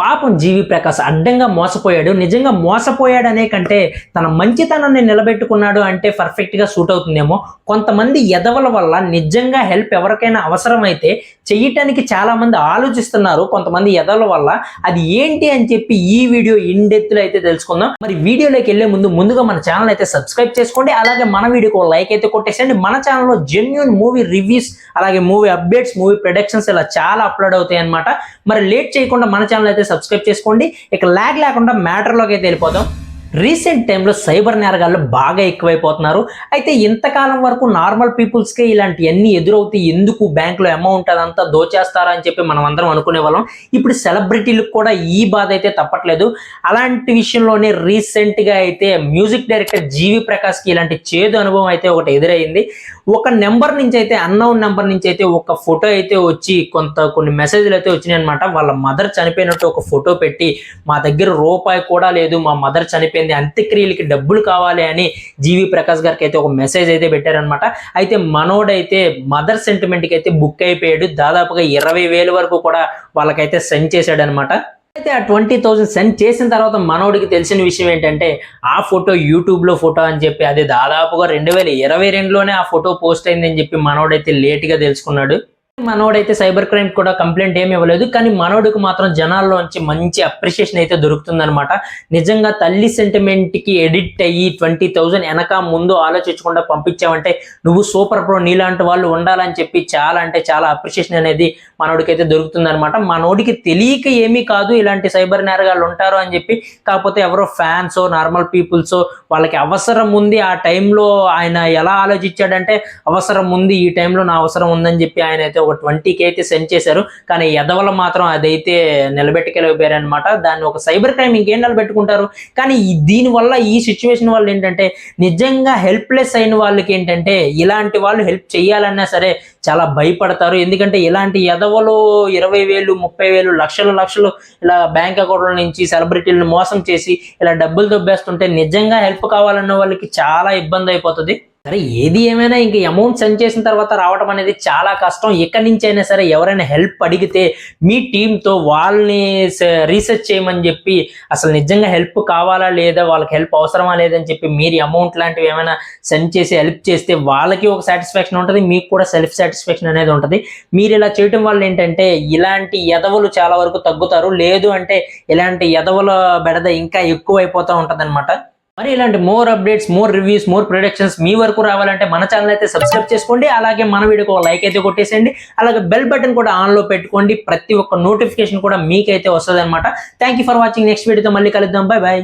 పాపం జీవి ప్రకాష్ అడ్డంగా మోసపోయాడు. నిజంగా మోసపోయాడు అనే కంటే తన మంచితనాన్ని నిలబెట్టుకున్నాడు అంటే పర్ఫెక్ట్గా సూట్ అవుతుందేమో. కొంతమంది ఎదవల వల్ల నిజంగా హెల్ప్ ఎవరికైనా అవసరమైతే చేయటానికి చాలా మంది ఆలోచిస్తున్నారు. కొంతమంది ఎదవల వల్ల అది ఏంటి అని చెప్పి ఈ వీడియో ఇన్ డెప్త్లో అయితే తెలుసుకుందాం. మరి వీడియోలోకి వెళ్ళే ముందు ముందుగా మన ఛానల్ అయితే సబ్స్క్రైబ్ చేసుకోండి. అలాగే మన వీడియోకి లైక్ అయితే కొట్టేసండి మన ఛానల్లో జెన్యున్ మూవీ రివ్యూస్ అలాగే మూవీ అప్డేట్స్ మూవీ ప్రొడక్షన్స్ ఇలా చాలా అప్లోడ్ అవుతాయి అనమాట మరి లేట్ చేయకుండా మన ఛానల్ అయితే సబ్స్క్రైబ్ చేసుకోండి. ఇక ల్యాగ్ లేకుండా మ్యాటర్లోకి అయితే వెళ్ళిపోదాం. రీసెంట్ టైంలో సైబర్ నేరగాళ్ళు బాగా ఎక్కువైపోతున్నారు. అయితే ఇంతకాలం వరకు నార్మల్ పీపుల్స్కే ఇలాంటివన్నీ ఎదురవుతాయి ఎందుకు బ్యాంకులో అమౌంట్ అదంతా దోచేస్తారా అని చెప్పి మనం అందరం అనుకునే వాళ్ళం. ఇప్పుడు సెలబ్రిటీలకు కూడా ఈ బాధ అయితే తప్పట్లేదు. అలాంటి విషయంలోనే రీసెంట్గా అయితే మ్యూజిక్ డైరెక్టర్ జీవి ప్రకాష్కి ఇలాంటి చేదు అనుభవం అయితే ఒకటి ఎదురైంది. ఒక నెంబర్ నుంచి అయితే అన్నౌన్ నెంబర్ నుంచి అయితే ఒక ఫోటో అయితే వచ్చి కొంత కొన్ని మెసేజ్లు అయితే వచ్చినాయి అనమాట వాళ్ళ మదర్ చనిపోయినట్టు ఒక ఫోటో పెట్టి మా దగ్గర రూపాయి కూడా లేదు మా మదర్ చనిపోయి చనిపోయింది అంత్యక్రియలకి డబ్బులు కావాలి అని జీవి ప్రకాష్ గారికి అయితే ఒక మెసేజ్ అయితే పెట్టారనమాట అయితే మనోడైతే మదర్ సెంటిమెంట్కి అయితే బుక్ అయిపోయాడు. దాదాపుగా ఇరవై వేలు వరకు కూడా వాళ్ళకైతే సెండ్ చేశాడనమాట అయితే ఆ ట్వంటీ థౌసండ్ సెండ్ చేసిన తర్వాత మనోడికి తెలిసిన విషయం ఏంటంటే ఆ ఫోటో యూట్యూబ్లో ఫోటో అని చెప్పి అది దాదాపుగా రెండు వేల ఇరవై రెండులోనే ఆ ఫోటో పోస్ట్ అయిందని చెప్పి మనోడైతే లేట్గా తెలుసుకున్నాడు. మనోడైతే సైబర్ క్రైమ్ కూడా కంప్లైంట్ ఏమి ఇవ్వలేదు కానీ మనోడికి మాత్రం జనాల్లోంచి మంచి అప్రిషియేషన్ అయితే దొరుకుతుందనమాట నిజంగా తల్లి సెంటిమెంట్కి ఎడిట్ అయ్యి ట్వంటీ థౌజండ్ వెనక ముందు ఆలోచించకుండా పంపించావంటే నువ్వు సూపర్ ప్రో నీలాంటి వాళ్ళు ఉండాలని చెప్పి చాలా అంటే చాలా అప్రిషియేషన్ అనేది మనోడికి అయితే దొరుకుతుందన్నమాట. మనోడికి తెలియక ఏమీ కాదు ఇలాంటి సైబర్ నేరగాళ్ళు ఉంటారు అని చెప్పి కాకపోతే ఎవరో ఫ్యాన్స్ నార్మల్ పీపుల్స్ వాళ్ళకి అవసరం ఉంది ఆ టైంలో ఆయన ఎలా ఆలోచించాడంటే అవసరం ఉంది ఈ టైంలో నా అవసరం ఉందని చెప్పి ఆయన అయితే ఒక ట్వంటీకి అయితే సెండ్ చేశారు. కానీ ఎదవల మాత్రం అదైతే నిలబెట్టుకెళ్ళిపోయారనమాట దాన్ని ఒక సైబర్ క్రైమ్ ఇంకేం నిలబెట్టుకుంటారు? కానీ దీనివల్ల ఈ సిచ్యువేషన్ వల్ల ఏంటంటే నిజంగా హెల్ప్లెస్ అయిన వాళ్ళకి ఏంటంటే ఇలాంటి వాళ్ళు హెల్ప్ చేయాలన్నా సరే చాలా భయపడతారు. ఎందుకంటే ఇలాంటి ఎదవలు ఇరవై వేలు ముప్పై వేలు లక్షలు లక్షలు ఇలా బ్యాంక్ అకౌంట్ల నుంచి సెలబ్రిటీలను మోసం చేసి ఇలా డబ్బులు దొబ్బేస్తుంటే నిజంగా హెల్ప్ కావాలన్న వాళ్ళకి చాలా ఇబ్బంది అయిపోతుంది. సరే ఏది ఏమైనా ఇంక అమౌంట్ సెండ్ చేసిన తర్వాత రావడం అనేది చాలా కష్టం. ఎక్కడి నుంచి అయినా సరే ఎవరైనా హెల్ప్ అడిగితే మీ టీంతో వాళ్ళని రీసెర్చ్ చేయమని చెప్పి అసలు నిజంగా హెల్ప్ కావాలా లేదా వాళ్ళకి హెల్ప్ అవసరమా లేదని చెప్పి మీరు అమౌంట్ లాంటివి ఏమైనా సెండ్ చేసి హెల్ప్ చేస్తే వాళ్ళకి ఒక సాటిస్ఫాక్షన్ ఉంటుంది మీకు కూడా సెల్ఫ్ సాటిస్ఫాక్షన్ అనేది ఉంటుంది. మీరు ఇలా చేయటం వల్ల ఏంటంటే ఇలాంటి ఎదవలు చాలా వరకు తగ్గుతారు. లేదు అంటే ఇలాంటి ఎదవల బెడద ఇంకా ఎక్కువ అయిపోతూ ఉంటుంది మరి ఇలాంటి more updates more reviews more productions మీ వరకు రావాలంటే మన ఛానల్ అయితే సబ్స్క్రైబ్ చేసుకోండి. అలాగే మన వీడియోకి ఒక లైక్ అయితే కొట్టేసేయండి. అలాగే బెల్ బటన్ కూడా ఆన్లో పెట్టుకోండి. ప్రతి ఒక్క నోటిఫికేషన్ కూడా మీకైతే వస్తుంది అనమాట thank you for watching next వీడియోతో మళ్ళీ కలుద్దాం. Bye bye